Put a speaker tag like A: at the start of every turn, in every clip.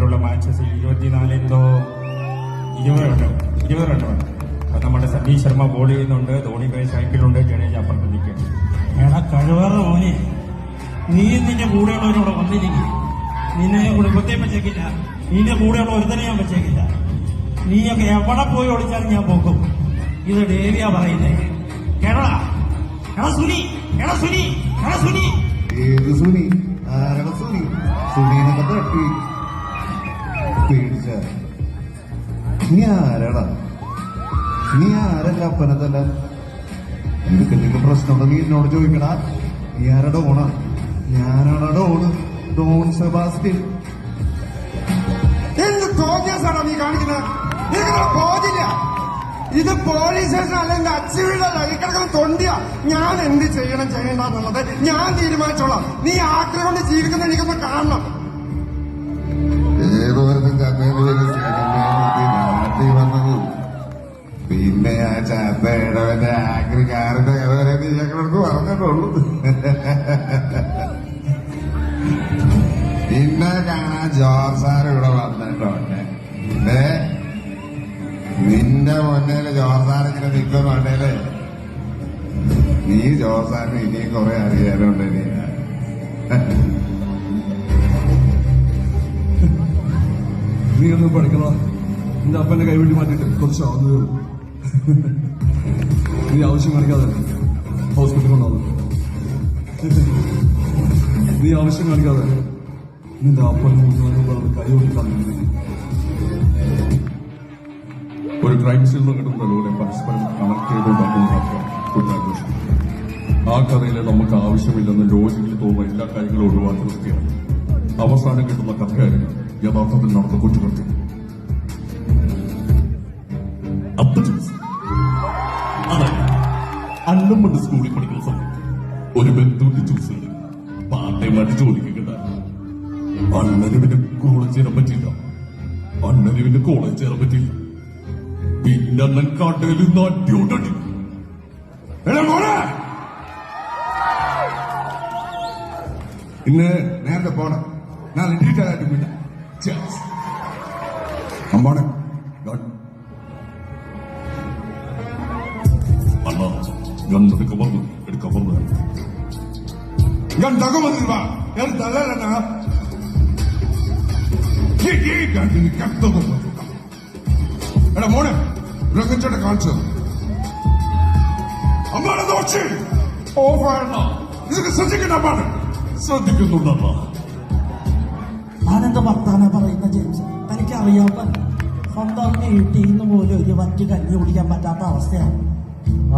A: ആയിട്ടുള്ള മാച്ചസ് ഇരുപത്തിനാല് എന്തോ ഇരുപത് റണ്ണോ ഇരുപത് റണ്ണോ അപ്പൊ നമ്മുടെ സതീഷ് ശർമ്മ ബോൾ ചെയ്യുന്നുണ്ട്. ധോണി ഭായ് സൈക്കിളുണ്ട് ജഡേജ അപ്പുറത്ത് നിൽക്കുന്നു
B: എടാ കഴിവേറ മോനെ. നീ നിന്റെ കൂടെയുള്ളവരോട് വന്നിരിക്കും. നിന്നെ കുടുംബത്തെയും വെച്ചേക്കില്ല നിന്റെ കൂടെയുള്ള ഒരുത്തനെ ഞാൻ വെച്ചേക്കില്ല നീയൊക്കെ എവിടെ പോയി ഒളിച്ചാലും ഞാൻ പോക്കും. ഇത് ദേവിയാ പറയുന്നേ. കേരള എടാ സുനി. എടാ സുനി. എടാ സുനി.
C: ഏത് സുനി? ആരുടെ സുനി. സുനീനൊക്കെ തട്ടി പേടിച്ച നീ ആരാടാ? നീ ആരല്ല അപ്പനതല്ല നിനക്ക് എന്തെങ്കിലും പ്രശ്നമുണ്ടോ നീ എന്നോട് ചോദിക്കടാ. നീ ആരുടെ ഓണ? ഞാനാടാ ഡോണ് ഡോൺ സെബാസ്റ്റ്യൻ.
D: എന്ത് തോന്നിയാസാണോ നീ കാണിക്കുന്നത് നിനക്ക് ബോധില്ല ഇത് പോലീസ് സ്റ്റേഷൻ അല്ലെങ്കിൽ അച്ചുവീടല്ല ഈ കിടക്കുന്ന തൊണ്ടിയ. ഞാൻ എന്ത് ചെയ്യണം ചെയ്യണ്ടെന്നുള്ളത് ഞാൻ തീരുമാനിച്ചോളാം. നീ ആഗ്രഹം കൊണ്ട് ജീവിക്കുന്ന എനിക്കൊന്ന് കാണണം.
C: പിന്നെ കാണാൻ ജോസാർ സാർ ഇവിടെ വന്നിട്ടുണ്ട്. പിന്നെ നിന്റെ മുന്നേൽ ജോസാർ സാർ ഇങ്ങനെ നിൽക്കുന്നുണ്ടേൽ നീ ജോസാറിന് സാറിന് ഇനിയും കുറെ അറിയാനുണ്ട് നീ
E: നീ ഒന്ന് പഠിക്കണം? നിന്റെ അപ്പന്റെ കൈവെട്ടി മാറ്റിട്ട് കുറച്ച് ആവുന്നു നീ ആവശ്യം കാണിക്കാതെ ഹോസ്പിറ്റലിൽ കൊണ്ടാവുന്നു. നീ ആവശ്യം കാണിക്കാതെ നിന്റെ അപ്പൻ മൂന്നാലും കൈ കൊണ്ടിട്ടാണ് ഒരു ക്രൈം സീനിൽ കിട്ടുന്നതിലൂടെ പരസ്പരം കണക്ട് ചെയ്തുണ്ടാക്കുന്ന ആ കഥയിൽ നമുക്ക് ആവശ്യമില്ലെന്ന് ലോജിക്കിൽ തോന്നുന്ന എല്ലാ കാര്യങ്ങളും ഒഴിവാക്കി നിർത്തിയാണ്. അവസാനം കിട്ടുന്ന കഥയായിരുന്നു യഥാർത്ഥത്തിൽ നടന്ന കുറ്റകൃത്യം. അല്ലമ്മ സ്കൂളിൽ പഠിക്കുന്ന സമയത്ത് ഒരു ബന്ധുവിന്റെ ചൂസ് ചെയ്ത് പാട്ടേ ജോലിക്ക് അണ്ണന് പിന്നെ കോളേജ് ചേരാൻ പറ്റില്ല. അണ്ണന് പിന്നെ കോളേജ് ചേരാൻ പറ്റില്ല. പിന്നെ അണ്ണൻ കടയിൽ
C: നിന്ന് അടിയോട്ടടി ഇന്ന് നേരത്തെ പോണം. ഞാൻ ഡീറ്റെയിൽ ആയിട്ട് വിടാം. അമ്മാണ്
E: അണ്ണ ഞാൻ എടുക്കാൻ പറഞ്ഞു എടുക്കാൻ പറഞ്ഞു
C: ഞാൻ തകമതില്ല ഞാൻ തലലന എടാ മോനെ രംഗച്ചേട്ട കാണിച്ചു? അമ്മാണ് ദോഷി ഇതൊക്കെ ശ്രദ്ധിക്കണ്ട അമ്മാണ്
E: ശ്രദ്ധിക്കുന്നുണ്ടണ്ണ
B: ഞാനെന്താ വർത്താന പറയുന്ന ജെയിംസ് തനിക്ക് അറിയാത്ത സ്വന്തം വീട്ടിൽ നിന്ന് പോലും ഒരു വറ്റ് കഞ്ഞി കുടിക്കാൻ പറ്റാത്ത അവസ്ഥയാണ്.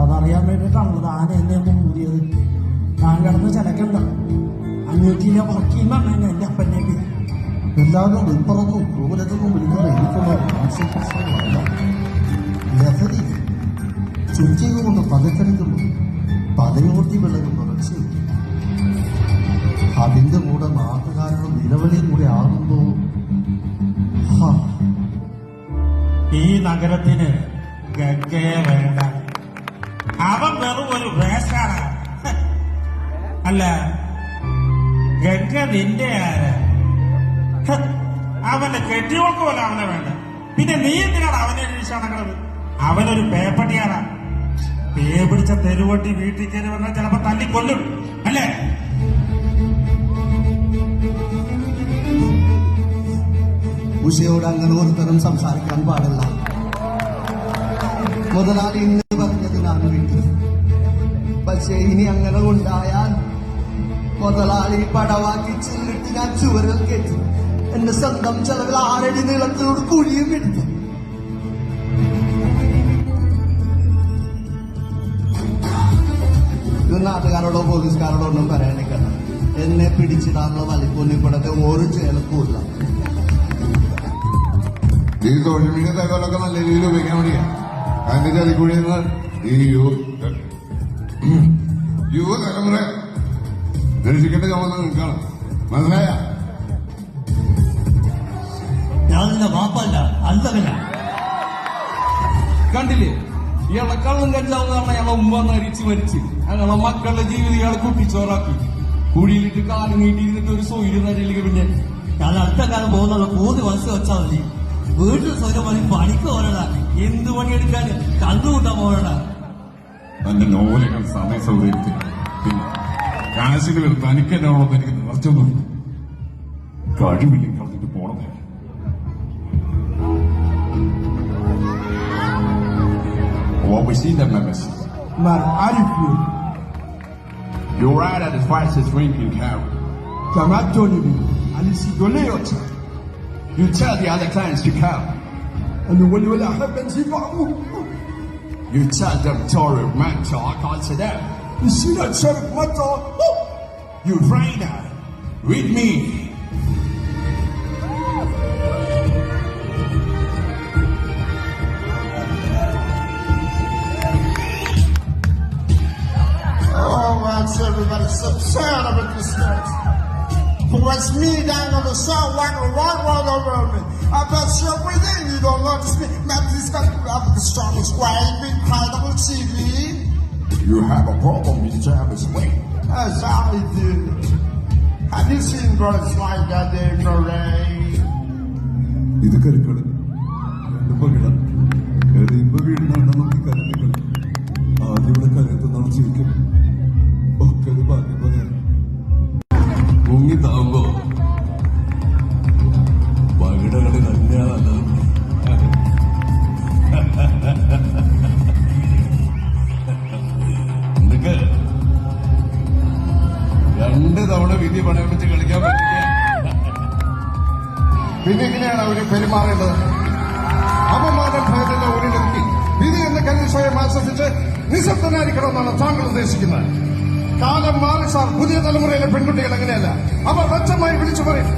B: അതറിയാൻ വേണ്ടിയിട്ടാണല്ലോ താൻ എന്നെ ഒന്ന് മൂടിയത് താൻ കിടന്ന് ചിലക്കണ്ട. അഞ്ഞൂറ്റിയിലെ വർക്കിന്നാണ് എന്റെ അപ്പന്റെ പേര്
F: എല്ലാവരും ഉൾപ്പറന്നും ക്രൂരതയും വിളിക്കുന്ന എനിക്കുള്ള കോൺസെൻട്രേഷനല്ല ലഹരി ചുറ്റിക കൊണ്ട് പകക്കടിക്കുന്നു പതയോർത്തി വിളകും നിറച്ച്. അതിന്റെ കൂടെ നാട്ടുകാരുടെ നിലവിളിയും കൂടെ ആകുമ്പോ ഹാ,
B: ഈ നഗരത്തിന് ഗംഗയെ വേണ്ട. അവൻ വെറും ഒരു വേഷാണ്. അല്ല ഗംഗ നിന്റെ ആര്? അവന്റെ കെട്ടിയോൾക്ക് പോലെ അവനെ വേണ്ട? പിന്നെ നീ എന്തിനാണ് അവനെ വീഴ്ച അവനൊരു പേപ്പട്ടിയാണ് പേ പിടിച്ച തെരുവട്ടി വീട്ടിൽ കയറി വന്നാൽ ചിലപ്പോ തല്ലിക്കൊല്ലും അല്ലേ?
F: ഉഷയോട് അങ്ങനെ ഒരു തരം സംസാരിക്കാൻ പാടില്ല. മുതലാളി ഇന്ന് പറഞ്ഞതിനാണ് വീട്ടിൽ പക്ഷേ ഇനി അങ്ങനെ ഉണ്ടായാൽ മുതലാളി പടവാക്കി ചില്ലിട്ട് ഞാൻ ചുവരിൽ കയറ്റി. എന്റെ സ്വന്തം ചെലവിൽ ആറടി നീളത്തിലോട് കുഴിയും എടുത്തു. നാട്ടുകാരോടോ പോലീസുകാരോടോ ഒന്നും പറയാനിക്കണ്ട എന്നെ പിടിച്ചിടാനുള്ള വലിപ്പൊന്നിപ്പെടത്തെ ഒരു ചേലക്കൂല്ല
C: ഈ സോഷ്യൽ മീഡിയ തകവലൊക്കെ നല്ല രീതിയിൽ ഉപയോഗിക്കാൻ വേണ്ടിയാ. അതിന്റെ ചതിക്കൂടി ഈ യുവ തലമുറ. രക്ഷിക്കേണ്ട ചുമതല നിൽക്കണം മനസ്സിലായ?
B: ഞാൻ നിന്റെ വാപ്പല്ല അല്ലവല്ല
E: കണ്ടില്ലേ? ഇയാളെ കള്ളം കഞ്ചാവ് കാരണം ഇയാളെ ഉമ്മ നരിച്ച് മരിച്ച്. ഞങ്ങളെ മക്കളുടെ ജീവിതം ഇയാളെ കുട്ടിച്ചോറാക്കി. കുഴിയിലിട്ട് കാൽ നീട്ടിയിരുന്നിട്ട് ഒരു സോയിൽ തരില്ലെങ്കിൽ പിന്നെ?
G: ഞാൻ അടുത്ത കാലം പോകുന്നുള്ള മൂന്ന് വർഷം വെച്ചാൽ മതി. വീട്ടിൽ സ്വയം മതി പണിക്ക് പോരടാ എന്ത് പണിയെടുക്കാൻ കണ്ടുകൂട്ടാൻ പോരടാ
E: തന്റെ നോവലുകൾ സമയ സൗകര്യത്തിൽ പിന്നെ കാശുകൾ തനിക്കെന്നോളം എനിക്ക് നിറച്ചൊന്നും കഴിവില്ലെങ്കിൽ കളഞ്ഞിട്ട് പോണതേ.
C: we see them
D: members. Maar arrive You
C: You ride at the fastest wind you carry.
D: Kama toni bi alisigole yote.
C: You tell the other clients to come.
D: And when you happens, you
C: You tell them Tory mentor, I can't say that.
D: You see that Tory mentor?
C: You pray now. Read me.
D: out to everybody. So sad up this church. What's me down on the south and walk right over me. I bet you're within, you don't notice me. Maybe this got up the strongest way, big pride on TV.
C: You have a problem in Travis Wayne.
D: That's how do. Have you seen birds like that, Dave
E: Lorraine? இது கருக்கள் The பகிடம்
D: പിന്നെ എങ്ങനെയാണ് അവർ പെരുമാറേണ്ടത്. അപമാനം ഒരു വ്യക്തി വിധി എന്ന കല്ലിൽ സ്വയം ആശ്വസിച്ച് നിശബ്ദനായിരിക്കണമെന്നാണ് താങ്കൾ ഉദ്ദേശിക്കുന്നത്. കാലം മാറി സാർ പുതിയ തലമുറയിലെ പെൺകുട്ടികൾ അങ്ങനെയല്ല. അവർ വ്യക്തമായി വിളിച്ചു പറയും